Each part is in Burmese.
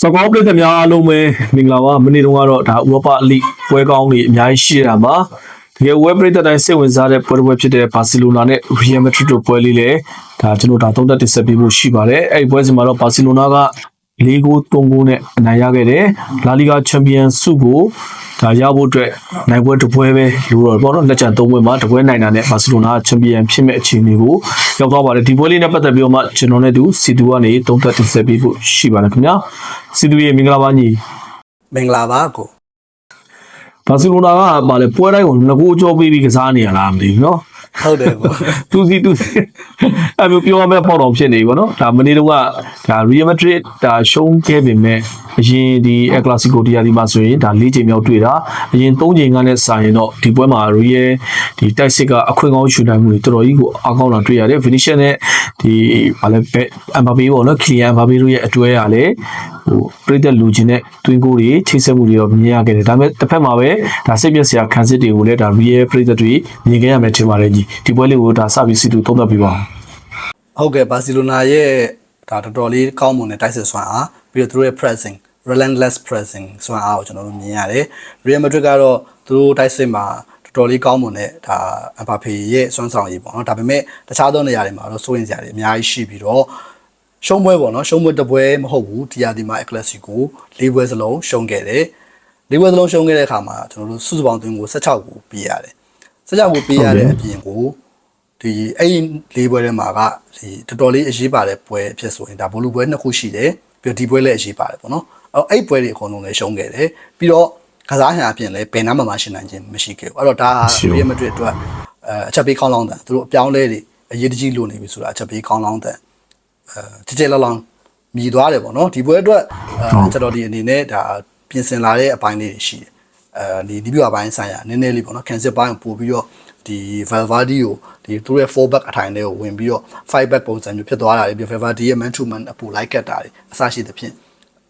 စကောပရိသတ်များအားလုံးပဲမင်္ဂလာပါမနေ့တုန်းကတော့ဒါဥရောပအလိပွဲကောင်းတွေအများကြီးရှိတာမှာတကယ်ဝဲပရိသတ်တိုင်းစိတ်ဝင်စားတဲ့ပွဲတစ်ပွဲဖြစ်တဲ့ဘာစီလိုနာနဲ့ရီယယ်မက်ဒရစ်တို့ပွဲလေးလည်းဒါကျွန်တော်ဒါသုံးသက်တင်ဆက်ပေးဖို့ရှိပါတယ်အဲ့ဒီပွဲစဉ်မှာတော့ဘာစီလိုနာက ၄ဂိုး၃ဂိုးနဲ့အနိုင်ရခဲ့တယ်လာလီဂါချန်ပီယံဆုကိုဒါရဖို့အတွက်နိုင်ပွဲတစ်ပွဲပဲလိုတော့ပေါ့နော်လက်ကျန်၃ပွဲမှာတစ်ပွဲနိုင်တာနဲ့ဘာစီလိုနာချန်ပီယံဖြစ်မဲ့အခြေအနေကိုရောက်သွားပါတယ်ဒီပွဲလေးနဲ့ပတ်သက်ပြီးတော့မှကျွန်တော်နဲ့တူစီတူကနေသုံးသက်တင်ဆက်ပေးဖို့ရှိပါတယ်ခင်ဗျာစီတူရဲ့မင်္ဂလာပါညီ မင်္ဂလာပါကို ဘာစီလိုနာကပါလေပွဲတိုင်းကိုငကိုကြောပေးပြီးကစားနေရလားမသိဘူးเนาะ ဟုတ်တယ်ကိုတူစီတူစီအဲ့လိုပြောရမယ့်ပေါ့တော်ဖြစ်နေပြီဗောနော်ဒါမနေ့တုန်းကဒါ Real Madrid ဒါရှုံးခဲ့ပေမဲ့အရင်ဒီ El Clasico တရားဒီမှာဆိုရင်ဒါ၄ချိန်မြောက်တွေ့တာအရင်၃ချိန်ကနဲ့စာရင်တော့ဒီပွဲမှာ Real ဒီတိုက်စစ်ကအခွင့်ကောင်းယူနိုင်မှုတွေတော်တော်ကြီးကိုအားကောင်းလာတွေ့ရတယ် Vinicius နဲ့ဒီဘာလဲ Mbappe ပေါ့နော် Kylian Mbappe တို့ရဲ့အတွဲရလဲ ဟိုပြည်သက်လူချင်းနဲ့တွင်းကိုတွေချိတ်ဆက်မှုတွေတော့မြင်ရခဲ့တယ်ဒါပေမဲ့တစ်ဖက်မှာပဲဒါစိတ်ပြည့်စရာခံစစ်တွေကိုလည်းဒါ Real ပြည်သက်တွေမြင်ခဲ့ရမယ်ထင်ပါတယ်ကြီးဒီပွဲလေးကိုဒါစပြီးစီတူသုံးသပ်ပြီးပါဦးဟုတ်ကဲ့ဘာစီလိုနာရဲ့ဒါတော်တော်လေးကောင်းမွန်တဲ့တိုက်စစ်စွမ်းအားပြီးတော့သူတို့ရဲ့ pressing relentless pressing စွမ်းအားကိုကျွန်တော်တို့မြင်ရတယ် Real Madrid ကတော့သူတို့တိုက်စစ်မှာတော်တော်လေးကောင်းမွန်တဲ့ဒါ Mbappe ရဲ့စွမ်းဆောင်ရည်ပေါ့နော်ဒါပေမဲ့တခြားသောနေရာတွေမှာတော့စိုးရင်စရာတွေအများကြီးရှိပြီးတော့ ရှုံးပွဲပေါ့နော်ရှုံးပွဲတစ်ပွဲမဟုတ်ဘူးဒီယာဒီမှာ Clasico ၄ပွဲစလုံးရှုံးခဲ့တယ်၄ပွဲစလုံးရှုံးခဲ့တဲ့အခါမှာကျွန်တော်တို့စုစုပေါင်းသွင်းကို16ကိုပေးရတယ်16ကိုပေးရတဲ့အပြင်ကိုဒီအဲ့ဒီလေးပွဲထဲမှာကဒီတော်တော်လေးအရေးပါတဲ့ပွဲအဖြစ်ဆိုရင်ဒါဘောလုံးပွဲနှစ်ခုရှိတယ်ပြီးတော့ဒီပွဲလည်းအရေးပါတယ်ပေါ့နော်အဲ့အဲ့ပွဲတွေအကုန်လုံးလည်းရှုံးခဲ့တယ်ပြီးတော့ကစားဟန်အပြင်လည်းဘယ်နာမှမရှင်းနိုင်ခြင်းမရှိခဲ့ဘူးအဲ့တော့ဒါရီယယ်မက်ဒရစ်အတွက်အဲအချက်ပေးခေါင်းလောင်းတယ်သူတို့အပြောင်းလဲတွေအရေးတကြီးလိုနေပြီဆိုတာအချက်ပေးခေါင်းလောင်းတယ်အဲ ကြည်ကြဲလောင်းလောင်းမြည်သွားတယ်ပေါ့နော်ဒီပွဲအတွက်အဲကျွန်တော်ဒီအနေနဲ့ဒါပြင်ဆင်လာတဲ့အပိုင်းလေးတွေရှိတယ်အဲဒီဒီပြအပိုင်းဆိုင်ရာနည်းနည်းလေးပေါ့နော်ကန်စစ်ပိုင်းကိုပို့ပြီးတော့ဒီ Valverde ကိုဒီသူတို့ရဲ့4 back အထိုင်တွေကိုဝင်ပြီးတော့5 back ပုံစံမျိုးဖြစ်သွားတာတွေပြီး Valverde ရဲ့ man to man အပူလိုက်ကတ်တာတွေအစရှိသဖြင့်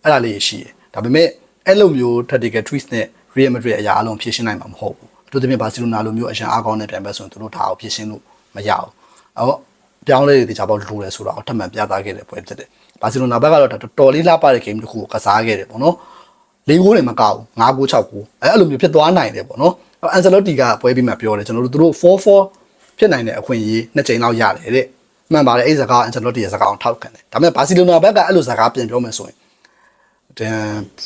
အဲ့ဒါလေးရရှိတယ်ဒါပေမဲ့အဲ့လိုမျိုး tactical tweaks နဲ့ Real Madrid အရာအလုံးဖြည့်ရှင်းနိုင်မှာမဟုတ်ဘူးအထူးသဖြင့် Barcelona လိုမျိုးအရန်အားကောင်းတဲ့ပြန်ပဲဆိုရင်သူတို့ဒါကိုဖြည့်ရှင်းလို့မရဘူးအဲ့တော့ ပြောင်းလဲတွေတခြားပေါက်လိုတယ်ဆိုတော့ထပ်မံပြသခဲ့တဲ့ပွဲဖြစ်တယ်ဘာစီလိုနာဘက်ကတော့တော်တော်လေးလှပတဲ့ game တစ်ခုကိုကစားခဲ့တယ်ပေါ့နော်လေးဂိုးတွေမကောက်ဘူး၅ဂိုး၆ဂိုးအဲအဲ့လိုမျိုးဖြစ်သွားနိုင်တယ်ပေါ့နော်အန်ဆယ်လော့တီကပွဲပြီးမှပြောတယ်ကျွန်တော်တို့သူတို့4-4ဖြစ်နိုင်တဲ့အခွင့်အရေးနှစ်ချိန်လောက်ရတယ်တဲ့မှန်ပါတယ်အဲ့စကားအန်ဆယ်လော့တီရဲ့စကားအောင်ထောက်ခံတယ်ဒါပေမဲ့ဘာစီလိုနာဘက်ကအဲ့လိုစကားပြန်ပြောမယ်ဆိုရင်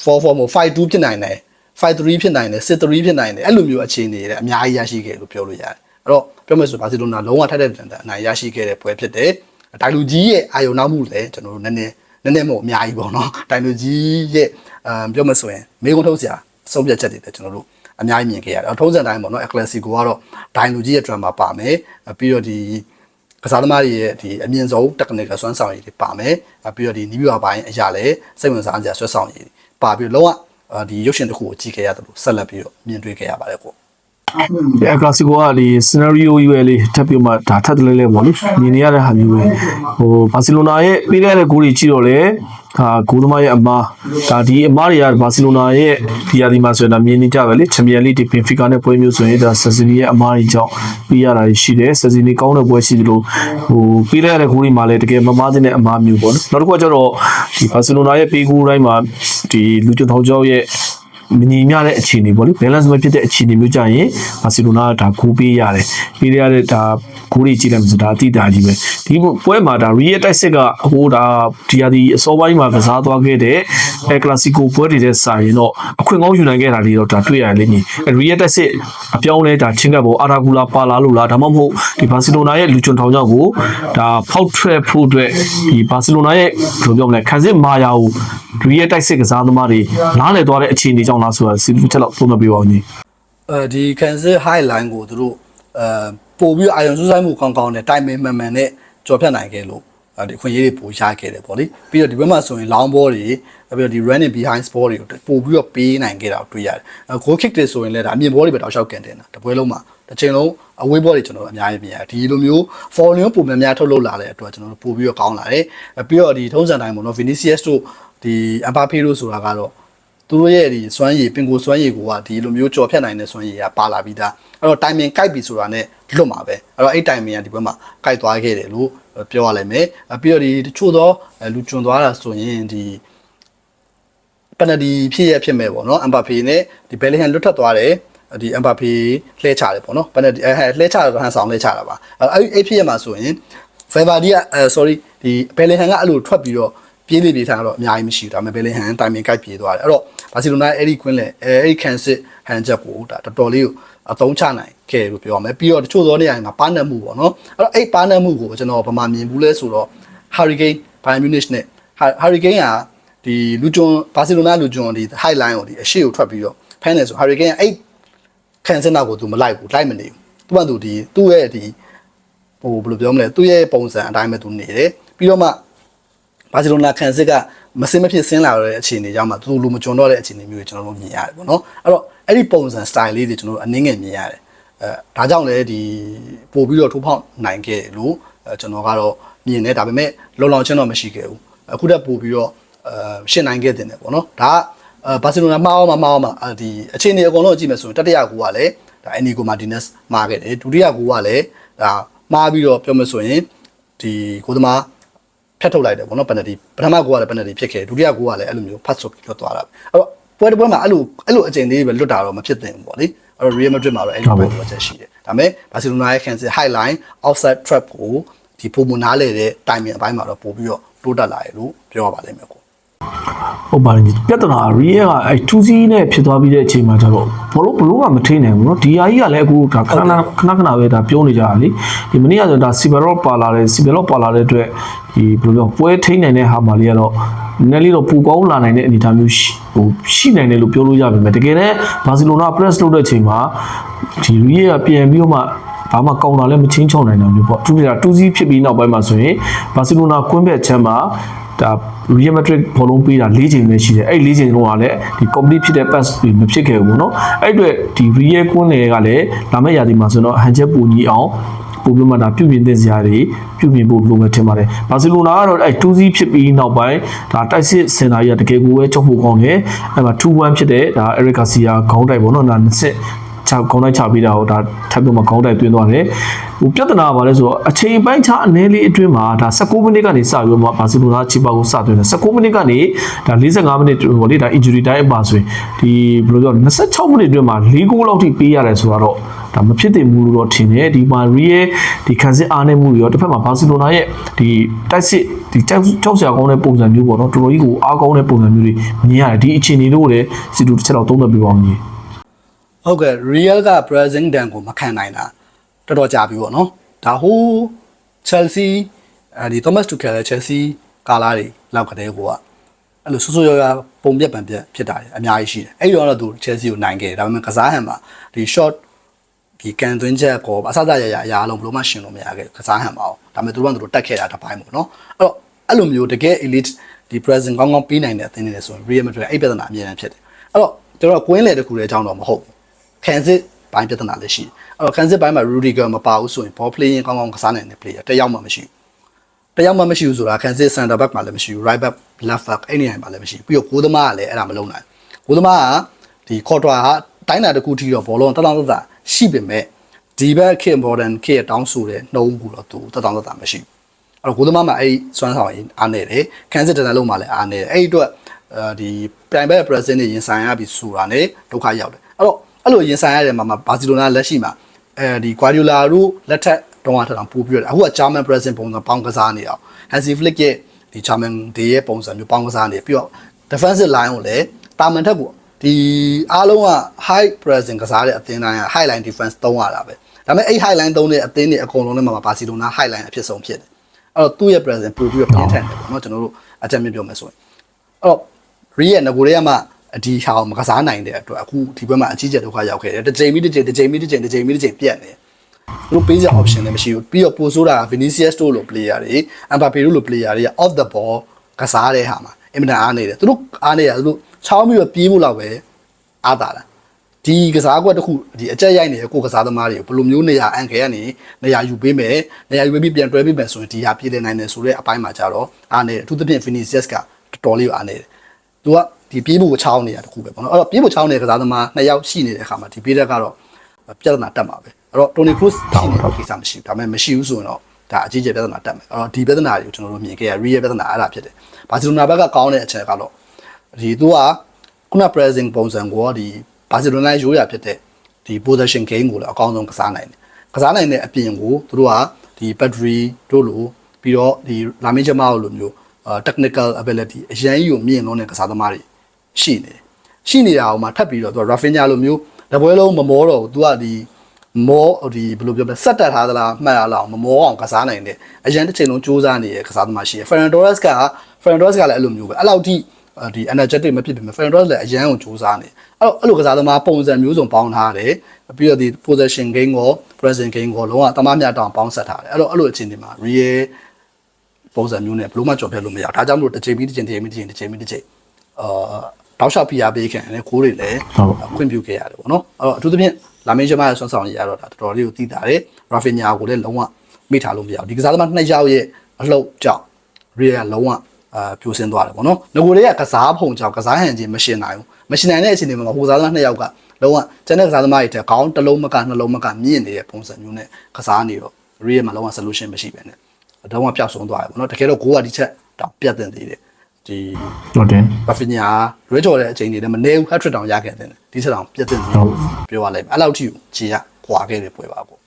4-4မို့5-2ဖြစ်နိုင်တယ်5-3ဖြစ်နိုင်တယ်6-3ဖြစ်နိုင်တယ်အဲ့လိုမျိုးအခြေအနေတွေအများကြီးရရှိခဲ့လို့ပြောလို့ရတယ် အဲ့တော့ပြောမယ်ဆိုဘာစီလိုနာလုံးဝထိုက်တဲ့တန်တန်အနိုင်ရရှိခဲ့တဲ့ပွဲဖြစ်တယ်ဒိုင်လူကြီးရဲ့အာယုံနောက်မှုလည်းကျွန်တော်တို့နည်းနည်းနည်းနည်းမဟုတ်အများကြီးပေါ့နော်ဒိုင်လူကြီးရဲ့အမ်ပြောမယ်ဆိုရင်မေကုန်းထုတ်စရာဆုံးဖြတ်ချက်တွေလည်းကျွန်တော်တို့အများကြီးမြင်ခဲ့ရတယ်ထုံးစံတိုင်းပေါ့နော်အကလစီကိုကတော့ဒိုင်လူကြီးရဲ့ drama ပါမယ်ပြီးတော့ဒီကစားသမားတွေရဲ့ဒီအမြင့်ဆုံး technical စွမ်းဆောင်ရည်တွေပါမယ်ပြီးတော့ဒီနီးပြွာပိုင်းအရာလည်းစိတ်ဝင်စားစရာဆွဲဆောင်ရည်တွေပါပြီးတော့လုံးဝဒီရုပ်ရှင်တစ်ခုကိုကြည့်ခဲ့ရတယ်လို့ဆက်လက်ပြီးတော့မြင်တွေ့ခဲ့ရပါတယ်ကိုဒီ အကလာစီကိုကဒီ scenario ကြီးပဲလေထပ်ပြီးမှဒါထပ်တလဲလဲပေါ့လေမြင်နေရတဲ့ဟာမျိုးပဲဟိုဘာစီလိုနာရဲ့ပေးရတဲ့ဂိုးတွေကြည့်တော့လေဒါဂိုးသမားရဲ့အမားဒါဒီအမားတွေကဘာစီလိုနာရဲ့ဒီယာဒီမှာဆိုရင်ဒါမြင်နေကြပဲလေချန်ပီယံလိဒီဘင်ဖီကာနဲ့ပွဲမျိုးဆိုရင်ဒါဆက်စီနီရဲ့အမားကြီးကြောင့်ပေးရတာရှိတယ်ဆက်စီနီကောင်းတဲ့ပွဲရှိသလိုဟိုပေးရတဲ့ဂိုးတွေမှာလည်းတကယ်မမားတဲ့အမားမျိုးပေါ့နော်နောက်တစ်ခုကကျတော့ဒီဘာစီလိုနာရဲ့ပေးဂိုးတိုင်းမှာဒီလူကျထောင်ကျောက်ရဲ့ မညီမျှတဲ့အခြေအနေပေါ့လေ balance မဖြစ်တဲ့အခြေအနေမျိုးကြရင်ဘာစီလိုနာကဒါဂိုးပေးရတယ်ပေးရတဲ့ဒါဂိုးတွေကြည့်လိုက်မှဆိုဒါအတိအတာကြီးပဲဒီပွဲမှာဒါ real တိုက်စစ်ကဟိုဒါဒီဟာဒီအစောပိုင်းမှာကစားသွားခဲ့တဲ့ El Clasico ပွဲတွေတဲ့စာရင်တော့အခွင့်ကောင်းယူနိုင်ခဲ့တာလေးတော့ဒါတွေ့ရတယ်လေညီ real တိုက်စစ်အပြောင်းလဲဒါချင်းကပ်ပေါ်အာရာဂူလာပါလာလို့လားဒါမှမဟုတ်ဒီဘာစီလိုနာရဲ့လူချွန်ထောင်ချောက်ကိုဒါဖောက်ထွက်ဖို့အတွက်ဒီဘာစီလိုနာရဲ့ဘယ်လိုပြောမလဲခန်းစစ်မာယာကို real တိုက်စစ်ကစားသမားတွေနားလည်သွားတဲ့အခြေအနေကြောင့်လားဆိုတာစီလူချက်တော့သုံးသပ်ပြပါဦးညီအဲဒီကန်စစ် high line ကိုသူတို့အဲပို့ပြီးအာရုံစူးစိုက်မှုကောင်းကောင်းနဲ့တိုင်ပင်မှန်မှန်နဲ့ကြော်ဖြတ်နိုင်ခဲ့လို့အဲဒီခွင့်ရေးတွေပိုရခဲ့တယ်ပေါ့လေပြီးတော့ဒီဘက်မှာဆိုရင် long ball တွေပြီးတော့ဒီ running behind ball တွေကိုပို့ပြီးတော့ပေးနိုင်ခဲ့တာကိုတွေ့ရတယ်အဲ goal kick တွေဆိုရင်လည်းဒါအမြင့် ball တွေပဲတောက်လျှောက်ကန်တင်တာတပွဲလုံးမှာတစ်ချိန်လုံးအဝေး ball တွေကျွန်တော်တို့အများကြီးမြင်ရတယ်ဒီလိုမျိုး volume ပုံများများထုတ်လုပ်လာတဲ့အတွက်ကျွန်တော်တို့ပို့ပြီးတော့ကောင်းလာတယ်အဲပြီးတော့ဒီထုံးစံတိုင်းပေါ့နော် Vinicius တို့ဒီ Mbappe တို့ဆိုတာကတော့ သူတို့ရဲ့ဒီစွမ်းရည်ပင်ကိုစွမ်းရည်ကိုကဒီလိုမျိုးကြော်ဖြတ်နိုင်တဲ့စွမ်းရည်ကပါလာပြီးသားအဲ့တော့ timing ကိုက်ပြီဆိုတာနဲ့လွတ်မှာပဲအဲ့တော့အဲ့ timing ကဒီဘက်မှာကိုက်သွားခဲ့တယ်လို့ပြောရလိမ့်မယ်အပြီးတော့ဒီတချို့သောလူကျွံသွားတာဆိုရင်ဒီပနဒီဖြစ်ရဖြစ်မဲ့ပေါ့နော်အမ်ဘာဖေနဲ့ဒီဘယ်လီဟန်လွတ်ထွက်သွားတယ်ဒီအမ်ဘာဖေလှဲချတယ်ပေါ့နော်ပနဒီအဲလှဲချတော့ဟန်ဆောင်လှဲချတာပါအဲ့အဲ့ဖြစ်ရမှာဆိုရင်ဖယ်ဘာဒီကအဲ sorry ဒီဘယ်လီဟန်ကအဲ့လိုထွက်ပြီးတော့ ပြေးလေပြေးထားတော့အများကြီးမရှိဘူးဒါပေမဲ့ဘယ်လီဟန်တိုင်မင်ကိုက်ပြေးသွားတယ်အဲ့တော့ဘာစီလိုနာအဲ့ဒီကွင်းလေအဲ့ဒီကန်စစ်ဟန်ချက်ကိုဒါတော်တော်လေးကိုအသုံးချနိုင်ခဲ့လို့ပြောရမယ်ပြီးတော့တချို့သောနေရာတွေမှာပါနတ်မှုပေါ့နော်အဲ့တော့အဲ့ပါနတ်မှုကိုကျွန်တော်ဗမာမြင်ဘူးလဲဆိုတော့ Hurricane Bayern Munich နဲ့ Hurricane ကဒီလူကျွန်းဘာစီလိုနာလူကျွန်းဒီ high line ကိုဒီအရှိကိုထွက်ပြီးတော့ဖမ်းတယ်ဆို Hurricane ကအဲ့ခံစင်နာကိုသူမလိုက်ဘူးလိုက်မနေဘူးသူကသူဒီသူ့ရဲ့ဒီဟိုဘယ်လိုပြောမလဲသူ့ရဲ့ပုံစံအတိုင်းပဲသူနေတယ်ပြီးတော့မှ ဘာစီလိုနာခံစစ်ကမစင်မဖြစ်ဆင်းလာတဲ့အခြေအနေကြောင့်မှသူလူမကျွန်းတော့တဲ့အခြေအနေမျိုးကိုကျွန်တော်တို့မြင်ရတယ်ပေါ့နော်အဲ့တော့အဲ့ဒီပုံစံ style လေးတွေကျွန်တော်တို့အနည်းငယ်မြင်ရတယ်အဲဒါကြောင့်လည်းဒီပို့ပြီးတော့ထိုးဖောက်နိုင်ခဲ့လို့အဲကျွန်တော်ကတော့မြင်တယ်ဒါပေမဲ့လုံလောက်ချင်းတော့မရှိခဲ့ဘူးအခုတက်ပို့ပြီးတော့အဲရှင်းနိုင်ခဲ့တဲ့ပေါ့နော်ဒါကအဲဘာစီလိုနာမှားအောင်မှားအောင်မှာဒီအခြေအနေအကုန်လုံးကြည့်မယ်ဆိုရင်တတိယကူကလည်းဒါအန်နီကိုမာတီနက်စ်မှားခဲ့တယ်ဒုတိယကူကလည်းဒါမှားပြီးတော့ပြောမယ်ဆိုရင်ဒီကိုသမား ဖြတ်ထုတ်လိုက်တယ်ပေါ့နော်ပန်နတီပထမကူကလည်းပန်နတီဖြစ်ခဲ့ဒုတိယကူကလည်းအဲ့လိုမျိုးဖတ်ဆုပ်လွတ်သွားတာအဲ့တော့ပွဲတစ်ပွဲမှာအဲ့လိုအဲ့လိုအကျင့်လေးပဲလွတ်တာတော့မဖြစ်သင့်ဘူးပေါ့လေအဲ့တော့ Real Madrid မှာတော့အဲ့လိုပဲလိုချက်ရှိတယ်ဒါပေမဲ့ Barcelona ရဲ့ cancel high line offside trap ကိုဒီပုံမနားလေတဲ့ timing အပိုင်းမှာတော့ပို့ပြီးတော့တိုးတက်လာရလို့ပြောရပါလိမ့်မယ်ကို ဟုတ်ပါတယ်ညီပြဿနာရီးကအဲ2စီးနဲ့ဖြစ်သွားပြီးတဲ့အချိန်မှာကျတော့ဘောလုံးဘလို့ကမထိနိုင်ဘူးเนาะဒီဟာကြီးကလည်းအခုဒါခဏခဏခဏခဏပဲဒါပြောနေကြတာလေဒီမနေ့ကဆိုဒါစီဘယ်လော့ပါလာတယ်စီဘယ်လော့ပါလာတဲ့အတွက်ဒီဘယ်လိုပြောပွဲထိနိုင်တဲ့ဟာမှလေးကတော့နည်းလေးတော့ပူကောင်းလာနိုင်တဲ့အနေအထားမျိုးရှိဟိုရှိနိုင်တယ်လို့ပြောလို့ရပါမယ်တကယ်လည်းဘာစီလိုနာ press လုပ်တဲ့အချိန်မှာဒီရီးကပြန်ပြီးတော့မှဘာမှကောင်းတာလည်းမချင်းချောင်နိုင်တာမျိုးပေါ့သူက2စီးဖြစ်ပြီးနောက်ပိုင်းမှာဆိုရင်ဘာစီလိုနာကွင်းဘက်ချမ်းမှာ ဒါ Real Madrid ဘောလုံးပေးတာ၄ချိန်ပဲရှိတယ်အဲ့၄ချိန်လုံးကလည်းဒီ complete ဖြစ်တဲ့ pass တွေမဖြစ်ခဲ့ဘူးเนาะအဲ့အတွက်ဒီ Real ကွင်းတွေကလည်းလာမယ့်ရာသီမှာဆိုတော့ဟန်ချက်ပူညီအောင်ပုံပြမတာပြုပြင်တဲ့စရာတွေပြုပြင်ဖို့လိုမယ်ထင်ပါတယ်ဘာစီလိုနာကတော့အဲ့2စီးဖြစ်ပြီးနောက်ပိုင်းဒါတိုက်စစ်စင်တာကြီးကတကယ်ကိုပဲကြောက်ဖို့ကောင်းတယ်အဲ့မှာ2-1ဖြစ်တဲ့ဒါ Eric Garcia ခေါင်းတိုက်ပေါ့နော်ဒါ20 ချခေါင်းတိုက်ချပေးတာဟိုဒါထပ်ပြီးမှခေါင်းတိုက်တွင်းသွားတယ်ဟိုပြဿနာကဘာလဲဆိုတော့အချိန်ပိုင်းခြားအနည်းလေးအတွင်းမှာဒါ16မိနစ်ကနေစပြီးမှဘာစီလိုနာချီပါကိုစသွင်းတယ်16မိနစ်ကနေဒါ45မိနစ်ဟိုလေဒါ injury time ပါဆိုရင်ဒီဘယ်လိုပြော26မိနစ်အတွင်းမှာ4ဂိုးလောက်ထိပေးရတယ်ဆိုတော့ဒါမဖြစ်သင့်ဘူးလို့တော့ထင်တယ်ဒီမှာ real ဒီခံစစ်အားနည်းမှုတွေရောတစ်ဖက်မှာဘာစီလိုနာရဲ့ဒီတိုက်စစ်ဒီကြောက်ကြောက်စရာကောင်းတဲ့ပုံစံမျိုးပေါ့နော်တော်တော်ကြီးကိုအားကောင်းတဲ့ပုံစံမျိုးတွေမြင်ရတယ်ဒီအခြေအနေတို့ကိုလည်းစီတူတစ်ချက်တော့သုံးသပ်ပြပါဦးညီ ဟုတ်ကဲ့ Real က Brazil တန်ကိုမခံနိုင်တာတော်တော်ကြာပြီပေါ့နော်ဒါဟို Chelsea အဲဒီ Thomas Tuchel ရဲ့ Chelsea ကာလာတွေလောက်ကတည်းကအဲ့လိုဆူဆူရွာရွာပုံပြက်ပံပြက်ဖြစ်တာတွေအများကြီးရှိတယ်အဲ့ဒီတော့သူ Chelsea ကိုနိုင်ခဲ့တယ်ဒါပေမဲ့ကစားဟန်မှာဒီ short ဒီကန်သွင်းချက်ကောအစစရရအရာအလုံးဘလို့မှရှင်လို့မရခဲ့ကစားဟန်ပါအောင်ဒါပေမဲ့သူတို့ကသူတို့တက်ခဲ့တာတစ်ပိုင်းပေါ့နော်အဲ့တော့အဲ့လိုမျိုးတကယ် elite ဒီ present ကောင်းကောင်းပြီးနိုင်တဲ့အသင်းတွေလည်းဆိုရင် Real Madrid အဲ့ပြဿနာအများကြီးဖြစ်တယ်အဲ့တော့ကျွန်တော်ကွင်းလေတခုတည်းအကြောင်းတော့မဟုတ်ဘူး ခံစစ်ပိုင်းပြဿနာလည်းရှိတယ်အဲ့တော့ခံစစ်ပိုင်းမှာ Rudiger မပါဘူးဆိုရင် ball playing ကောင်းကောင်းကစားနိုင်တဲ့ player တစ်ယောက်မှမရှိဘူးတစ်ယောက်မှမရှိဘူးဆိုတာခံစစ် center back မှာလည်းမရှိဘူး right back left back အဲ့နေရာမှာလည်းမရှိဘူးပြီးတော့ကိုသမားကလည်းအဲ့ဒါမလုပ်နိုင်ဘူးကိုသမားကဒီ quarter ဟာတိုင်းတာတစ်ခုထိတော့ဘောလုံးတလောင်းသက်သာရှိပေမဲ့ဒီဘက်ခေ modern ခေတောင်းဆိုတဲ့နှုံးကူတော့သူတတောင်းသက်သာမရှိဘူးအဲ့တော့ကိုသမားမှာအဲ့စွမ်းဆောင်ရင်အားနေတယ်ခံစစ်တန်တလုံးမှာလည်းအားနေတယ်အဲ့ဒီအတွက်အဲဒီပြိုင်ဘက် present တွေရင်ဆိုင်ရပြီဆိုတာ ਨੇ ဒုက္ခရောက်တယ်အဲ့တော့ အဲ့လိုရင်ဆိုင်ရတဲ့မှာမှာဘာစီလိုနာလက်ရှိမှာအဲဒီ Guardiola တို့လက်ထက်တုံးအထက်တောင်ပို့ပြီးတော့အခုက German present ပုံစံပေါင်းကစားနေအောင် Hansi Flick ရဲ့ဒီ German တွေရဲ့ပုံစံမျိုးပေါင်းကစားနေပြီးတော့ defensive line ကိုလည်းတာမန်ထက်ကိုဒီအားလုံးက high pressing ကစားတဲ့အသင်းတိုင်းက high line defense သုံးရတာပဲဒါပေမဲ့အဲ့ high line သုံးတဲ့အသင်းတွေအကုန်လုံးလည်းမှာဘာစီလိုနာ high line အဖြစ်ဆုံးဖြစ်တယ်အဲ့တော့သူ့ရဲ့ present ပို့ပြီးတော့ပြင်းထန်တယ်ပေါ့နော်ကျွန်တော်တို့အကြံပြုပြောမယ်ဆိုရင်အဲ့တော့ re ရဲ့ငကိုတွေကမှ ဒီဟာကိုမကစားနိုင်တဲ့အတွက်အခုဒီဘက်မှာအကြီးကျယ်ဒုက္ခရောက်ခဲ့တယ်တစ်ချိန်ပြီးတစ်ချိန်တစ်ချိန်ပြီးတစ်ချိန်တစ်ချိန်ပြီးတစ်ချိန်ပြတ်နေတယ်သူတို့ပေးစရာ option လည်းမရှိဘူးပြီးတော့ပိုဆိုးတာက Vinicius တို့လို player တွေ Mbappe တို့လို player တွေက off the ball ကစားတဲ့ဟာမှာအင်မတန်အားနေတယ်သူတို့အားနေတာသူတို့ချောင်းပြီးတော့ပြေးဖို့လောက်ပဲအားတာလားဒီကစားကွက်တစ်ခုဒီအကြက်ရိုက်နေတဲ့ကိုယ်ကစားသမားတွေကိုဘယ်လိုမျိုးနေရာအန်ကယ်ကနေနေရာယူပေးမယ်နေရာယူပေးပြီးပြန်တွဲပေးမယ်ဆိုရင်ဒီဟာပြေးတဲ့နိုင်တယ်ဆိုတဲ့အပိုင်းမှာကြတော့အားနေတယ်အထူးသဖြင့် Vinicius ကတော်တော်လေးအားနေတယ်သူက ဒီပြေးဖို့ချောင်းနေတာတစ်ခုပဲပေါ့နော်အဲ့တော့ပြေးဖို့ချောင်းနေတဲ့ကစားသမားနှစ်ယောက်ရှိနေတဲ့အခါမှာဒီပြေးတဲ့ကတော့ပြဿနာတက်မှာပဲအဲ့တော့ Tony Cruz ရှိနေတဲ့ကိစ္စမရှိဘူးဒါပေမဲ့မရှိဘူးဆိုရင်တော့ဒါအကြီးကျယ်ပြဿနာတက်မယ်အဲ့တော့ဒီပြဿနာတွေကိုကျွန်တော်တို့မြင်ခဲ့ရ real ပြဿနာအဲ့ဒါဖြစ်တယ်ဘာစီလိုနာဘက်ကကောင်းတဲ့အချက်ကတော့ဒီသူကခုန pressing ပုံစံကိုဒီဘာစီလိုနာရိုးရာဖြစ်တဲ့ဒီ possession game ကိုလည်းအကောင်းဆုံးကစားနိုင်တယ်ကစားနိုင်တဲ့အပြင်ကိုသူတို့ကဒီ battery တို့လိုပြီးတော့ဒီ Lamin Jamal လိုမျိုးအာ technical ability အရင်ကြီးကိုမြင့်လုံးတဲ့ကစားသမားတွေ ရှိနေတယ်ရှိနေတာအောင်မှထပ်ပြီးတော့သူက Rafinha လိုမျိုးတပွဲလုံးမမောတော့ဘူးသူကဒီမောဒီဘယ်လိုပြောလဲစက်တက်ထားသလားမှတ်ရလောက်မမောအောင်ကစားနိုင်တယ်အရင်တစ်ချိန်လုံးစူးစမ်းနေတဲ့ကစားသမားရှိတယ် Ferran Torres က Ferran Torres ကလည်းအဲ့လိုမျိုးပဲအဲ့လောက်ထိဒီ energetic မဖြစ်ပေမဲ့ Ferran Torres လည်းအရင်ကိုစူးစမ်းနေအဲ့တော့အဲ့လိုကစားသမားပုံစံမျိုးစုံပေါင်းထားတယ်ပြီးတော့ဒီ possession game ကို present game ကိုလုံးဝတမမြတောင်ပေါင်းဆက်ထားတယ်အဲ့တော့အဲ့လိုအခြေအနေမှာ real ပုံစံမျိုးနဲ့ဘယ်လို့မှကြော်ပြလို့မရဘူးဒါကြောင့်မလို့တစ်ချိန်ပြီးတစ်ချိန်တစ်ချိန်ပြီးတစ်ချိန်တစ်ချိန်ပြီးတစ်ချိန်အာ တောက်လျှောက်ပြရပေးခင်တယ်ကိုးတွေလည်းခွင့်ပြုခဲ့ရတယ်ပေါ့နော်အဲ့တော့အထူးသဖြင့်လာမင်းရှမရဲ့ဆွမ်းဆောင်ရည်ရတော့ဒါတော်တော်လေးကိုသိတာတယ်ရာဖင်ညာကိုလည်းလုံးဝမိထားလို့မရဘူးဒီကစားသမားနှစ်ယောက်ရဲ့အလှုပ်ကြောင့်ရီယာလုံးဝအာပြိုစင်းသွားတယ်ပေါ့နော်ငကိုတွေကကစားဖုံကြောင့်ကစားဟန်ချင်းမရှင်နိုင်ဘူးမရှင်နိုင်တဲ့အချိန်တွေမှာဟိုကစားသမားနှစ်ယောက်ကလုံးဝကျန်တဲ့ကစားသမားတွေတက်ခေါင်းတစ်လုံးမကနှလုံးမကမြင့်နေတဲ့ပုံစံမျိုးနဲ့ကစားနေတော့ရီယာမှာလုံးဝ solution မရှိပဲနဲ့တော့မှပျောက်ဆုံးသွားတယ်ပေါ့နော်တကယ်တော့ကိုကဒီချက်တောင်ပြတ်တင်သေးတယ် ဒီဟုတ်တယ်ဘာဖင်ညာရွေးချော်တဲ့အချိန်တွေလည်းမနေဘူး hat trick တောင်ရခဲ့တယ်ဒီချက်တောင်ပြတ်တင်သေးတယ်ပြောရလိုက်အဲ့လောက်ထိကိုခြေရခွာခဲ့တယ်ပွဲပါပေါ့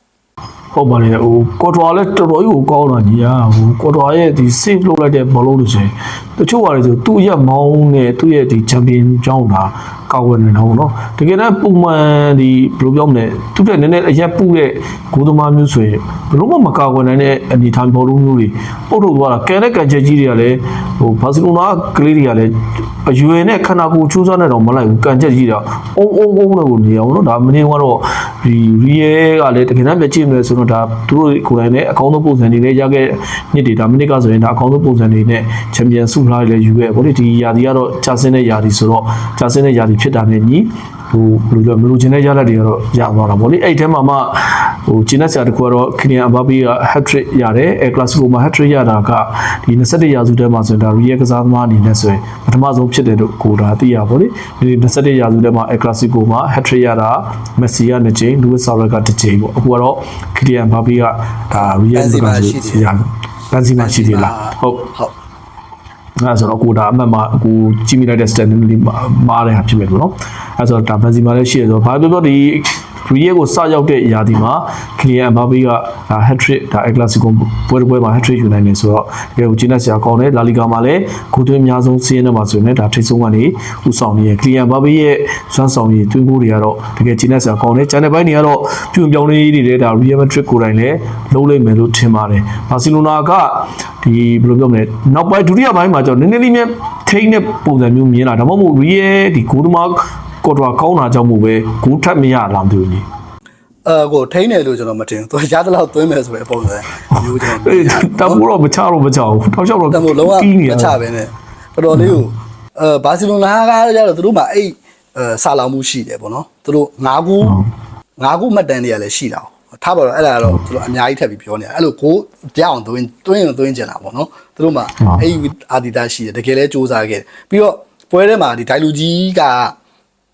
ဟုတ်ပါလေဟိုကော်တော်လည်းတော်တော်ကြီးကိုကောင်းတာကြီးอ่ะဟိုကော်တော်ရဲ့ဒီ save လုပ်လိုက်တဲ့ဘောလုံးတွေဆိုရင်တချို့ဟာတွေဆိုသူ့ရဲ့မောင်းနဲ့သူ့ရဲ့ဒီ champion ကြောင်းတာ ကောက်ဝင်နေတာဟုတ်နော်တကယ်တော့ပုံမှန်ဒီဘယ်လိုပြောမလဲသူ့တဲ့နည်းနည်းအရက်ပူတဲ့ဂိုးသမားမျိုးဆိုရင်ဘယ်လို့မှမကောက်ဝင်နိုင်တဲ့အနေထားဘောလုံးမျိုးတွေပုတ်ထုတ်သွားတာကန်တဲ့ကန်ချက်ကြီးတွေကလည်းဟိုဘာစီလိုနာကလေးတွေကလည်းအယူရင်နဲ့ခန္ဓာကိုယ်ချိုးစားနေတော့မလိုက်ဘူးကန်ချက်ကြီးတာအုံအုံအုံနဲ့ကိုနေအောင်နော်ဒါမနေကတော့ဒီ real ကလည်းတကယ်တမ်းပြကြည့်မယ်ဆိုတော့ဒါသူတို့ကိုယ်တိုင်လည်းအကောင်းဆုံးပုံစံတွေနဲ့ရခဲ့နှစ်တွေဒါမိနစ်ကဆိုရင်ဒါအကောင်းဆုံးပုံစံတွေနဲ့ချန်ပီယံဆုဖလားတွေလည်းယူခဲ့ဗောလေဒီယာဒီကတော့ကြာစင်းတဲ့ယာဒီဆိုတော့ကြာစင်းတဲ့ယာဒီဖြစ်တာနဲ့ညီဟိုဘယ်လိုပြောမလို့ချင်တဲ့ရလက်တွေကတော့ရသွားတာဗောလေအဲ့ဒီထဲမှာမှဟိုဂျင်းနက်ဆရာတကူကတော့ခရီးယန်အဘာဘီက hat trick ရတယ်အဲကလပ်စကိုမှာ hat trick ရတာကဒီ21ရာစုထဲမှာဆိုရင်ဒါ real ကစားသမားအနေနဲ့ဆိုရင်ပထမဆုံးဖြစ်တယ်လို့ကိုဒါသိရပါဗောလေဒီ21ရာစုထဲမှာအဲကလပ်စကိုမှာ hat trick ရတာမက်ဆီက2ကြိမ်လူးဝစ်ဆာရက2ကြိမ်ပေါ့အခုကတော့ခရီးယန်အဘာဘီကဒါ real ကစားရဘန်စီမာရှိသေးလားဟုတ်ဟုတ် အဲဆိုတော့ကိုဒါအမှတ်မှာကိုကြီးမိလိုက်တဲ့ stand လေးမားတဲ့ဟာဖြစ်မယ်လို့နော်အဲဆိုတော့ဒါဘန်စီမာလည်းရှိရဆိုတော့ဘာပြောပြောဒီ ရီယေကိုစရောက်တဲ့ຢာဒီမှာကလီယန်ဘာဘီကဒါ hat trick ဒါအကလစီကိုပွဲတစ်ပွဲမှာ hat trick ယူနိုင်နေဆိုတော့တကယ်ကိုဂျင်းနက်ဆရာကောင်းတယ်လာလီဂါမှာလည်းဂိုးသွင်းအများဆုံးစီးရင်ထဲမှာဆိုရင်လည်းဒါထိတ်ဆုံးကနေဥဆောင်နေရကလီယန်ဘာဘီရဲ့စွမ်းဆောင်ရည်တွင်းကိုတွေကတော့တကယ်ဂျင်းနက်ဆရာကောင်းတယ်ကျန်တဲ့ဘက်တွေကတော့ပြုံပြောင်းလေးတွေလည်းဒါ Real Madrid ကိုယ်တိုင်လည်းလုံးလိုက်မယ်လို့ထင်ပါတယ်ဘာစီလိုနာကဒီဘယ်လိုပြောမလဲနောက်ပိုင်းဒုတိယပိုင်းမှာကျတော့နည်းနည်းလေးမြထိန်းတဲ့ပုံစံမျိုးမြင်လာဒါမှမဟုတ် Real ဒီဂိုးသမား ကော်တော်ကောင်းတာကြောင့်မို့ပဲဂိုးထပ်မရလားမသိဘူးကြီးအဲကိုထိန်းတယ်လို့ကျွန်တော်မတင်ဘူးသူရသလောက်သွင်းမယ်ဆိုတဲ့ပုံစံမျိုးကျွန်တော်အေးတမိုးတော့မချတော့မချဘူးတောက်လျှောက်တော့တမို့လုံးဝကီးနေရမချပဲနဲ့တော်တော်လေးကိုအဲဘာစီလိုနာကကြတော့သူတို့မှအဲ့အဲစာလောင်မှုရှိတယ်ပေါ့နော်သူတို့၅ခု၅ခုမှတ်တမ်းတွေကလည်းရှိတာထားပါတော့အဲ့ဒါကတော့သူတို့အများကြီးထပ်ပြီးပြောနေတာအဲ့လိုကိုကြောက်အောင်သွင်းသွင်းရင်သွင်းကျင်တာပေါ့နော်သူတို့မှအဲ့အာဒီတာရှိတယ်တကယ်လဲစူးစမ်းခဲ့တယ်ပြီးတော့ပွဲထဲမှာဒီဒိုင်လူကြီးက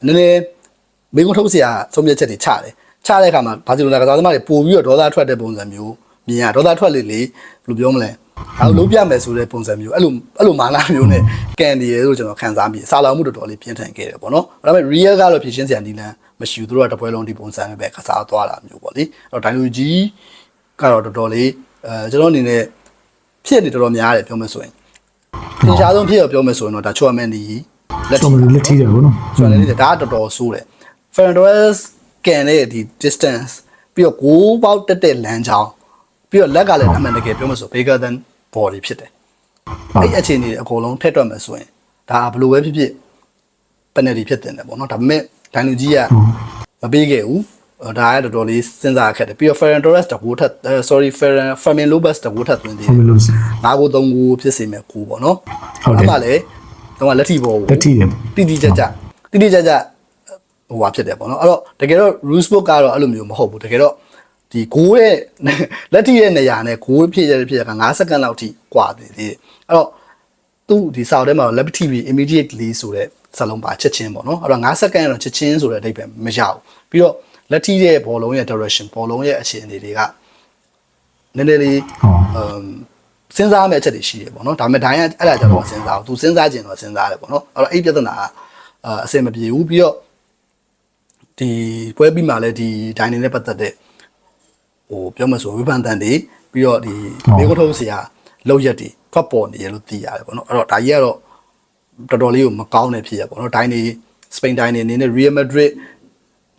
နည်းနည်းမိကုန်းထုတ်เสียဆုံးဖြတ်ချက်တွေချတယ်ချတဲ့အခါမှာဘာစီလိုနာကစားသမားတွေပို့ပြီးတော့ဒေါသထွက်တဲ့ပုံစံမျိုးမြင်ရဒေါသထွက်လေလေဘယ်လိုပြောမလဲ ဒါကိုလုံးပြမယ်ဆိုတဲ့ပုံစံမျိုးအဲ့လိုအဲ့လိုမာနာမျိုးနဲ့ကန်နေရဲလို့ကျွန်တော်ခံစားမိတယ်စာလောင်မှုတော်တော်လေးပြင်းထန်ခဲ့တယ်ပေါ့နော်ဒါပေမဲ့ real ကတော့ဖြည့်ရှင်းစရာနီလန်မရှိဘူးသူတို့ကတပွဲလုံးဒီပုံစံနဲ့ပဲကစားသွားတာမျိုးပေါ့လေအဲ့တော့ dynamic ကတော့တော်တော်လေးအဲကျွန်တော်အနေနဲ့ဖြစ်နေတော်တော်များတယ်ပြောမယ်ဆိုရင်သင်ရှားဆုံးဖြစ်ရပြောမယ်ဆိုရင်တော့ဒါချော်မန်ဒီ လက်ဆောထိင်းမလက်ထီးတယ်ဗောနော်ဆိုတော့လည်းဒါကတော်တော်ဆိုးတယ် Fernandez ကန်တဲ့ဒီ distance ပြီးတော့6ပေါက်တက်တဲ့လမ်းကြောင်းပြီးတော့လက်ကလည်းအမှန်တကယ်ပြောမှဆို bigger than body ဖြစ်တယ်အဲ့အခြေအနေတွေအကုန်လုံးထည့်တွက်မယ်ဆိုရင်ဒါဘယ်လိုပဲဖြစ်ဖြစ် penalty ဖြစ်တင်တယ်ပေါ့နော်ဒါပေမဲ့ဒိုင်လူကြီးကမပေးခဲ့ဘူးအဲ့ဒါကတော်တော်လေးစဉ်းစားခဲ့တယ်ပြီးတော့ Fernandez တကူထက်အဲ sorry Ferran Fermin Lopez တကူထက်သွင်းသေးဆောတယ်င်းမလို့စီငါးကိုသုံးကိုဖြစ်စေမဲ့ကိုပေါ့နော်ဟုတ်တယ်အဲ့မှလည်း တော့လက်ထီပေါ်ကိုလက်ထီးတယ်တိတိကျကျတိတိကျကျဟိုဟာဖြစ်တယ်ပေါ့နော်အဲ့တော့တကယ်တော့ rules book ကတော့အဲ့လိုမျိုးမဟုတ်ဘူးတကယ်တော့ဒီဂိုးရဲ့လက်ထိရဲ့နေရာနဲ့ဂိုးဖြစ်ရတဲ့ဖြစ်ရက9စက္ကန့်လောက်ထိကွာသေးတယ်အဲ့တော့သူဒီစာအုပ်ထဲမှာ left TV immediately ဆိုတဲ့စာလုံးပါချက်ချင်းပေါ့နော်အဲ့တော့9စက္ကန့်တော့ချက်ချင်းဆိုတဲ့အဓိပ္ပာယ်မရဘူးပြီးတော့လက်ထိရဲ့ဘောလုံးရဲ့ direction ဘောလုံးရဲ့အခြေအနေတွေကနည်းနည်းလေးဟောအမ် စဉ်းစားမယ့်အချက်တွေရှိတယ်ပေါ့နော်ဒါပေမဲ့ဒိုင်းကအဲ့ဒါကြတော့စဉ်းစားဘူးသူစဉ်းစားကျင်တော့စဉ်းစားတယ်ပေါ့နော်အဲ့တော့အဲ့ဒီပြဿနာကအာအဆင်မပြေဘူးပြီးတော့ဒီပွဲပြီးမှလည်းဒီဒိုင်းနေနဲ့ပတ်သက်တဲ့ဟိုပြောမှဆိုဝိပန်တန်တွေပြီးတော့ဒီမေကုထုံးစရာလောက်ရက်တွေထွက်ပေါ်နေရလို့သိရတယ်ပေါ့နော်အဲ့တော့ဒါကြီးကတော့တော်တော်လေးကိုမကောင်းတဲ့ဖြစ်ရပေါ့နော်ဒိုင်းနေစပိန်ဒိုင်းနေအနေနဲ့ Real Madrid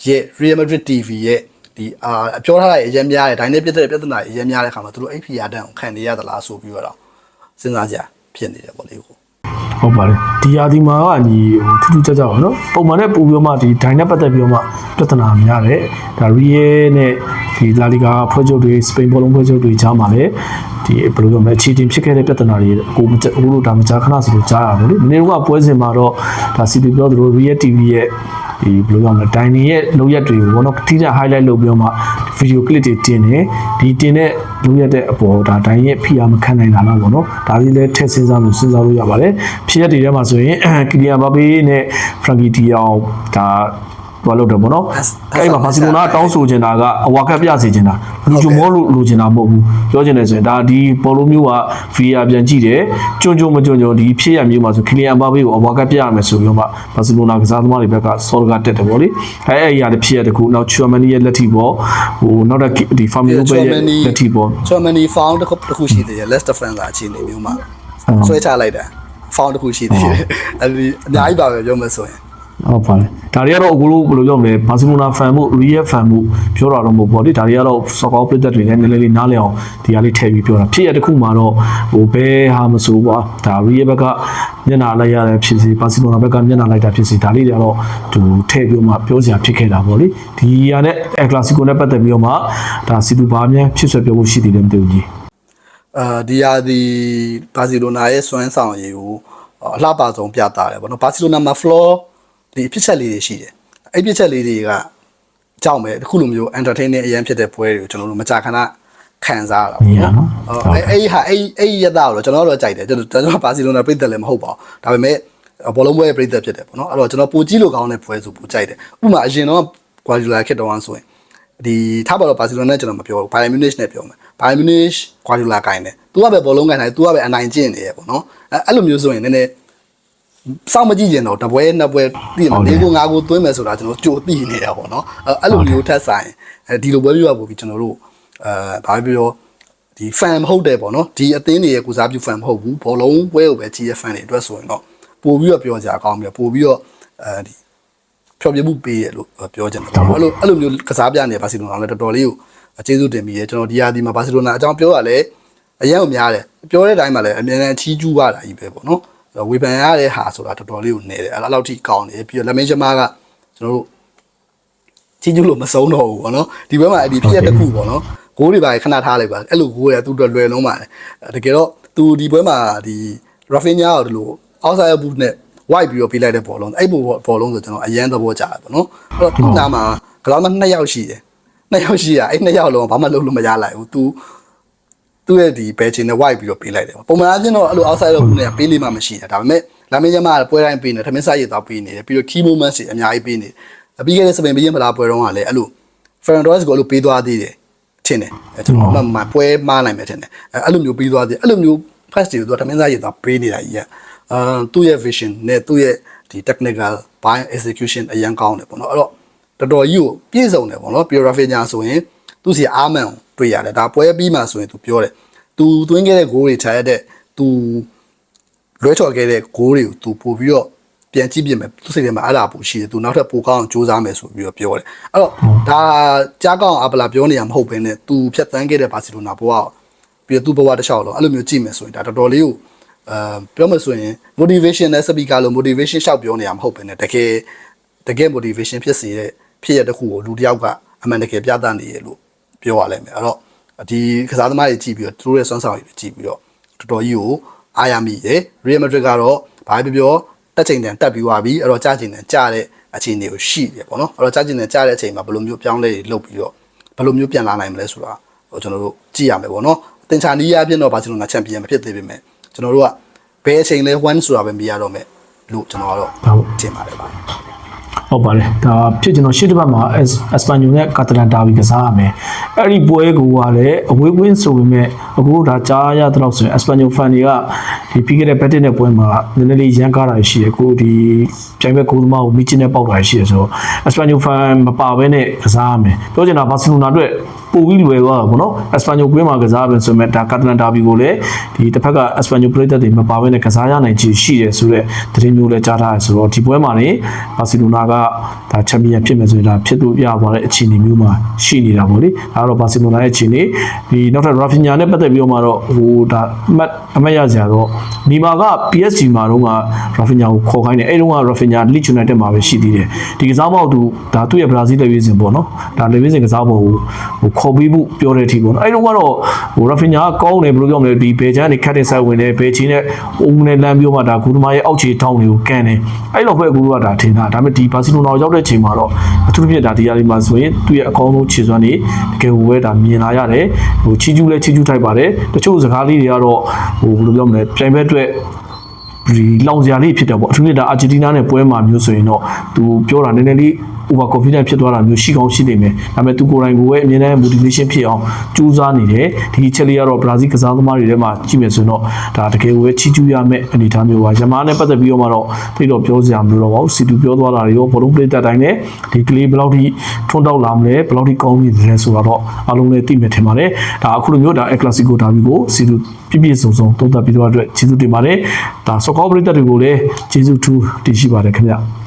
ရဲ့ Real Madrid TV ရဲ့ ဒီအာပြောထားလိုက်အရင်များတယ်ဒိုင်းနေပြတဲ့ပြဿနာအရင်များတဲ့ခါမှာသူတို့အဲ့ဖီယာတန်ကိုခံနေရသလားဆိုပြီးတော့စဉ်းစားကြဖြစ်နေတယ်ပေါ့လေကိုဟုတ်ပါတယ်ဒီယာဒီမှာကဒီဟိုထူးထူးခြားခြားပါနော်ပုံမှန်နဲ့ပူပြီးတော့မှဒီဒိုင်နဲ့ပတ်သက်ပြီးတော့မှပြဿနာများတယ်ဒါရီယဲနဲ့ဒီလာလီဂါဖွဲ့ချုပ်တွေစပိန်ဘောလုံးဖွဲ့ချုပ်တွေကြားမှာလည်းဒီဘယ်လိုပြောမလဲချီတင်ဖြစ်ခဲ့တဲ့ပြဿနာတွေအခုမအခုလို့ဒါမကြာခဏဆိုလို့ကြားရပါလို့လေမနေ့ကပွဲစဉ်မှာတော့ဒါစီပီပြောသလို Real TV ရဲ့ ဒီဘယ်လိုပြောမလဲဒိုင်နီရဲ့လုံရက်တွေကိုဘောနော်တိကျ highlight လုပ်ပြီးတော့မှဗီဒီယိုကလစ်တွေတင်တယ်ဒီတင်တဲ့လုံရက်တဲ့အပေါ်ဒါဒိုင်ရဲ့ဖိအားမခံနိုင်တာလားဘောနော်ဒါလေးလည်းထည့်စဉ်းစားလို့စဉ်းစားလို့ရပါတယ်ဖြစ်ရက်တွေထဲမှာဆိုရင်ကီလီယန်ဘာပေနဲ့ဖရန်ကီတီအောင်ဒါ ဘာလို့တော့ဘောနော်အဲ့မှာဘာစီလိုနာတောင်းဆိုချင်တာကအဝါကပ်ပြစီချင်တာလူဂျူမောလို့လိုချင်တာမဟုတ်ဘူးပြောချင်တယ်ဆိုရင်ဒါဒီပေါ်လိုမျိုးက VR ပြန်ကြည့်တယ်ကြွကြွမကြွကြွဒီဖြစ်ရမျိုးမှာဆိုကီလီယန်ဘာပေကိုအဝါကပ်ပြရမယ်ဆိုပြီးတော့မှဘာစီလိုနာကစားသမားတွေဘက်ကဆော်လကတက်တယ်ဗောလေအဲအဲ့အရာတွေဖြစ်ရတဲ့ခုနောက်ချူမန်နီရဲ့လက်ထိပေါ့ဟိုနောက်တော့ဒီဖာမီလိုပဲရဲ့လက်ထိပေါ့ချော်မနီ found တစ်ခုတစ်ခုရှိသေးတယ် Leicester friend ကအခြေအနေမျိုးမှာဆွဲချလိုက်တာ found တစ်ခုရှိသေးတယ်အဲ့ဒီအများကြီးပါပဲပြောမယ်ဆိုရင် ဟုတ်ပါတယ်ဒါတွေကတော့အခုလိုဘယ်လိုပြောမလဲဘာစီလိုနာဖန်မှု real fan မှုပြောတာတော့မဟုတ်ပေါ့လေဒါတွေကတော့စော်ကောင်းပြသက်တွေလည်းနည်းနည်းလေးနားလည်အောင်ဒီဟာလေးထည့်ပြီးပြောတာဖြစ်ရတစ်ခုမှာတော့ဟိုဘယ်ဟာမဆိုပါဒါ real ဘက်ကမျက်နှာလိုက်ရတဲ့ဖြစ်စီဘာစီလိုနာဘက်ကမျက်နှာလိုက်တာဖြစ်စီဒါလေးတွေကတော့သူထည့်ပြီးမှပြောစရာဖြစ်ခဲ့တာပေါ့လေဒီဟာနဲ့အကလာစီကိုနဲ့ပတ်သက်ပြီးတော့မှဒါစီတူဘာများဖြစ်ဆွဲပြောဖို့ရှိသေးတယ်မသိဘူးကြီးအာဒီယာဒီဘာစီလိုနာရဲ့စွမ်းဆောင်ရည်ကိုအလှပဆုံးပြတာတယ်ဗောနော်ဘာစီလိုနာမှာ floor ဒီအဖြစ်ချက်လေးတွေရှိတယ်အဲ့ပြစ်ချက်လေးတွေကကြောက်မယ်အခုလိုမျိုး entertaining အရင်ဖြစ်တဲ့ပွဲတွေကိုကျွန်တော်တို့မကြာခဏခံစားရတာမြပေါ့င်ရနော်နော်ဟောအဲ့အဲ့ဟာအဲ့အဲ့ရတာကိုတော့ကျွန်တော်တို့ကြိုက်တယ်ကျွန်တော်ကျွန်တော်ဘာစီလိုနာပြည့်တယ်လည်းမဟုတ်ပါဘူးဒါပေမဲ့ဘောလုံးပွဲပြည့်တယ်ဖြစ်တယ်ပေါ့နော်အဲ့တော့ကျွန်တော်ပိုကြည့်လို့ကောင်းတဲ့ပွဲဆိုပိုကြိုက်တယ်ဥပမာအရင်တော့ Guardiola ခက်တော့ဆိုရင်ဒီထားပါတော့ဘာစီလိုနာနဲ့ကျွန်တော်မပြောဘူး Bayern Munich နဲ့ပြောမယ် Bayern Munich Guardiola ကိုင်းတယ် तू ကပဲဘောလုံးကိုင်းတယ် तू ကပဲအနိုင်ကျင့်နေရပေါ့နော်အဲ့အဲ့လိုမျိုးဆိုရင်နည်းနည်း စောင့်မကြည့်ရင်တော့တပွဲနှစ်ပွဲသိရမှာ၄ကို၅ကိုသွင်းမယ်ဆိုတာကျွန်တော်ကြိုသိနေရပါတော့အဲ့အဲ့လိုမျိုးထက်ဆိုင်အဲဒီလိုပွဲပြရပို့ပြီးကျွန်တော်တို့အဲဘာပဲပြောဒီ fan မဟုတ်တယ်ပေါ့နော်ဒီအသင်းတွေရဲ့ကုစားပြု fan မဟုတ်ဘူးဘောလုံးပွဲကိုပဲကြီးရဲ့ fan တွေအတွက်ဆိုရင်တော့ပို့ပြီးတော့ပြောကြကောင်းပြီးတော့ပို့ပြီးတော့အဲဒီဖြောပြမှုပေးရလို့ပြောချင်တယ်ပေါ့အဲ့လိုအဲ့လိုမျိုးကစားပြနေဘာစီလိုနာလည်းတော်တော်လေးကိုကျေးဇူးတင်ပြီးရကျွန်တော်ဒီယာဒီမှာဘာစီလိုနာအကြောင်းပြောရလဲအရင်ကများတယ်ပြောတဲ့အတိုင်းမှာလည်းအမြဲတမ်းချီးကျူးရတာကြီးပဲပေါ့နော် ဝေဖန်ရတဲ့ဟာဆိုတာတော်တော်လေးကိုနေတယ်အဲ့လောက်ထိကောင်းတယ်ပြီးတော့လက်မင်းချမားကကျွန်တော်တို့ချင်းကျလို့မဆုံးတော့ဘူးပေါ့နော်ဒီဘက်မှာဒီဖြစ်ရတစ်ခုပေါ့နော်ဂိုးတွေပါခဏထားလိုက်ပါအဲ့လိုဂိုးရသူတို့လွယ်လုံးပါတယ်တကယ်တော့သူဒီဘက်မှာဒီရာဖီညာကိုဒီလိုအောက်ဆိုင်ဘူးနဲ့ white ပြီးတော့ပေးလိုက်တဲ့ဘောလုံးအဲ့ဘောဘောလုံးဆိုကျွန်တော်အရန်သဘောကျတယ်ပေါ့နော်အဲ့တော့သူ့နာမှာကလောင်းမှာ2ယောက်ရှိတယ်2ယောက်ရှိရအဲ့2ယောက်လုံးဘာမှလုပ်လို့မရလိုက်ဘူး तू သူ့ရဲ့ဒီဘယ်ချင်းနဲ့ white ပြီးတော့ပေးလိုက်တယ်ပုံမှန်အချင်းတော့အဲ့လို outside လို့နဲ့ပေးလိမ့်မှမရှိတာဒါပေမဲ့လာမင်းကျမကပွဲတိုင်းပေးနေတယ်ထမင်းစားရည်တော့ပေးနေတယ်ပြီးတော့ key moments တွေအများကြီးပေးနေတယ်ပြီးခဲ့တဲ့စပင်ဘီရင်မလာပွဲတော့ကလည်းအဲ့လို Fernandez ကိုအဲ့လိုပေးသွားသေးတယ်အထထင်တယ်အဲကျွန်တော်မှပွဲမားနိုင်မယ်ထင်တယ်အဲအဲ့လိုမျိုးပြီးသွားတယ်အဲ့လိုမျိုး first တွေသူကတမင်းသားရည်သွားပေးနေတာကြီးอ่ะအာသူ့ရဲ့ vision နဲ့သူ့ရဲ့ဒီ technical by execution အရင်ကောင်းတယ်ပေါ့နော်အဲ့တော့တော်တော်ကြီးကိုပြည့်စုံတယ်ပေါ့နော် pure rafinha ဆိုရင် သူစီအာမန်ကိုတွေ့ရတယ်ဒါပွဲပြီးမှဆိုရင်သူပြောတယ်သူသွင်းခဲ့တဲ့ goal တွေခြာရတဲ့သူလွဲချော်ခဲ့တဲ့ goal တွေကိုသူပို့ပြီးတော့ပြန်ကြည့်ပြမယ်သူစိတ်ထဲမှာအဲ့ဒါပိုရှိတယ်သူနောက်ထပ်ပိုကောင်းအောင်စူးစမ်းမယ်ဆိုပြီးတော့ပြောတယ်အဲ့တော့ဒါကြားကောင်းအပလာပြောနေရမဟုတ်ဘဲနဲ့သူဖြတ်သန်းခဲ့တဲ့ဘာစီလိုနာဘဝကိုပြီးတော့သူ့ဘဝတစ်လျှောက်လုံးအဲ့လိုမျိုးကြည့်မယ်ဆိုရင်ဒါတော်တော်လေးကိုအဲပြောမှဆိုရင် motivation နဲ့ speaker လို့ motivation ရှောက်ပြောနေရမဟုတ်ဘဲနဲ့တကယ်တကယ် motivation ဖြစ်စေတဲ့ဖြစ်ရတဲ့ခုကိုလူတစ်ယောက်ကအမှန်တကယ်ပြသနေရလို့ ပြောရလိမ့်မယ်အဲ့တော့ဒီကစားသမားတွေကြည့်ပြီးတော့သူတို့ရဲ့စွမ်းဆောင်ရည်တွေကြည့်ပြီးတော့တော်တော်ကြီးကိုအားရမိတယ် Real Madrid ကတော့ဘာပဲပြောတက်ချိန်တန်တက်ပြီးသွားပြီအဲ့တော့ကြာချိန်တန်ကြာတဲ့အခြေအနေကိုရှိတယ်ပေါ့နော်အဲ့တော့ကြာချိန်တန်ကြာတဲ့အချိန်မှာဘယ်လိုမျိုးပြောင်းလဲတွေလုပ်ပြီးတော့ဘယ်လိုမျိုးပြန်လာနိုင်မလဲဆိုတာဟိုကျွန်တော်တို့ကြည့်ရမယ်ပေါ့နော်တင်ချာနီးရအပြင်တော့ဘာစီလိုနာချန်ပီယံမဖြစ်သေးပေမဲ့ကျွန်တော်တို့ကဘယ်အချိန်လဲ1ဆိုတာပဲမြင်ရတော့မယ်လို့ကျွန်တော်ကတော့ဟုတ်ထင်ပါတယ်ပါ ဟုတ်ပါတယ်ဒါဖြစ်ကျွန်တော်ရှေ့တစ်ပတ်မှာအက်စပန်ညိုနဲ့ကာတလန်တာဘီကစားရမယ်အဲ့ဒီပွဲကိုကလည်းအဝေးကွင်းဆိုပေမဲ့အခုဒါကြားရတဲ့တော့ဆိုရင်အက်စပန်ညိုဖန်တွေကဒီပြီးခဲ့တဲ့ဘက်တစ်နဲ့ပွဲမှာနည်းနည်းလေးရန်ကားတာရှိတယ်ကိုဒီပြိုင်ဘက်ကိုသမားကိုမိချင်နဲ့ပေါက်တာရှိတယ်ဆိုတော့အက်စပန်ညိုဖန်မပါဘဲနဲ့ကစားရမယ်ပြောချင်တာဘာစီလိုနာအတွက် ပိုပြီးလွယ်သွားတာပေါ့နော်အက်စပန်ညိုကွင်းမှာကစားမယ်ဆိုပေမဲ့ဒါကာတလန်တာဘီကိုလည်းဒီတစ်ဖက်ကအက်စပန်ညိုပရိသတ်တွေမပါဘဲနဲ့ကစားရနိုင်ချေရှိတယ်ဆိုတော့သတင်းမျိုးလည်းကြားထားရဆိုတော့ဒီပွဲမှာနေဘာစီလိုနာကဒါချန်ပီယံဖြစ်မယ်ဆိုရင်ဒါဖြစ်လို့ရသွားတဲ့အခြေအနေမျိုးမှာရှိနေတာပေါ့လေဒါကတော့ဘာစီလိုနာရဲ့အခြေအနေဒီနောက်ထပ်ရာဖီညာနဲ့ပတ်သက်ပြီးတော့မှတော့ဟိုဒါအမှတ်အမှတ်ရစရာတော့နီမာက PSG မှာတော့ကရာဖီညာကိုခေါ်ခိုင်းတယ်အဲ့တုန်းကရာဖီညာ Leeds United မှာပဲရှိသေးတယ်ဒီကစားပေါက်သူဒါသူ့ရဲ့ဘရာဇီးလက်ရွေးစင်ပေါ့နော်ဒါလက်ရွေးစင်ကစားပေါက်ကိုဟိုခေါ်ပြီးမှုပြောတဲ့အထိပေါ့နော်အဲ့တုန်းကတော့ဟိုရာဖီညာကကောင်းတယ်ဘယ်လိုပြောမလဲဒီဘေချန်နေခတ်တဲ့ဆိုင်ဝင်တယ်ဘေချီနဲ့အုံနဲ့လမ်းပြောမှဒါဂူဒမာရဲ့အောက်ခြေထောင်းတွေကိုကန်တယ်အဲ့လိုပဲအကူကဒါထင်တာဒါပေမဲ့ဒီဘာစီလိုနာကိုရောက်တဲ့ချိန်မှာတော့အထူးသဖြင့်ဒါဒီယာလီမှာဆိုရင်သူ့ရဲ့အကောင်းဆုံးခြေစွမ်းတွေတကယ်ကိုပဲဒါမြင်လာရတယ်ဟိုချီကျူးလဲချီကျူးထိုက်ပါတယ်တချို့စကားလေးတွေကတော့ဟိုဘယ်လိုပြောမလဲပြိုင်ဘက်အတွက်ဒီလောင်စရာလေးဖြစ်တယ်ပေါ့အထူးသဖြင့်ဒါအာဂျင်တီးနားနဲ့ပွဲမှာမျိုးဆိုရင်တော့သူပြောတာနည်းနည်းလေး over confident ဖြစ်သွားတာမျိုးရှိကောင်းရှိနေမယ်ဒါပေမဲ့သူကိုယ်တိုင်ကိုယ်ပဲအမြဲတမ်း motivation ဖြစ်အောင်ကြိုးစားနေတယ်ဒီချက်လေးကတော့ဘရာဇီးကစားသမားတွေထဲမှာကြည့်မယ်ဆိုရင်တော့ဒါတကယ်ကိုပဲချီးကျူးရမယ့်အနေအထားမျိုးပါရမားနဲ့ပတ်သက်ပြီးတော့မှတော့သိတော့ပြောစရာမလိုတော့ပါဘူးစီတူပြောသွားတာတွေရောဘောလုံးပရိသတ်တိုင်းနဲ့ဒီကလေးဘယ်လောက်ထိထွန်းတောက်လာမလဲဘယ်လောက်ထိကောင်းနေတယ်ဆိုတော့အားလုံးလည်းသိမယ်ထင်ပါတယ်ဒါအခုလိုမျိုးဒါအကလစီကိုဒါဘီကိုစီတူပြည့်ပြည့်စုံစုံသုံးသပ်ပြီးတော့အတွက်ကျေးဇူးတင်ပါတယ်ဒါစကောပရိသတ်တွေကိုလည်းကျေးဇူးထူးတင်ရှိပါတယ်ခင်ဗျ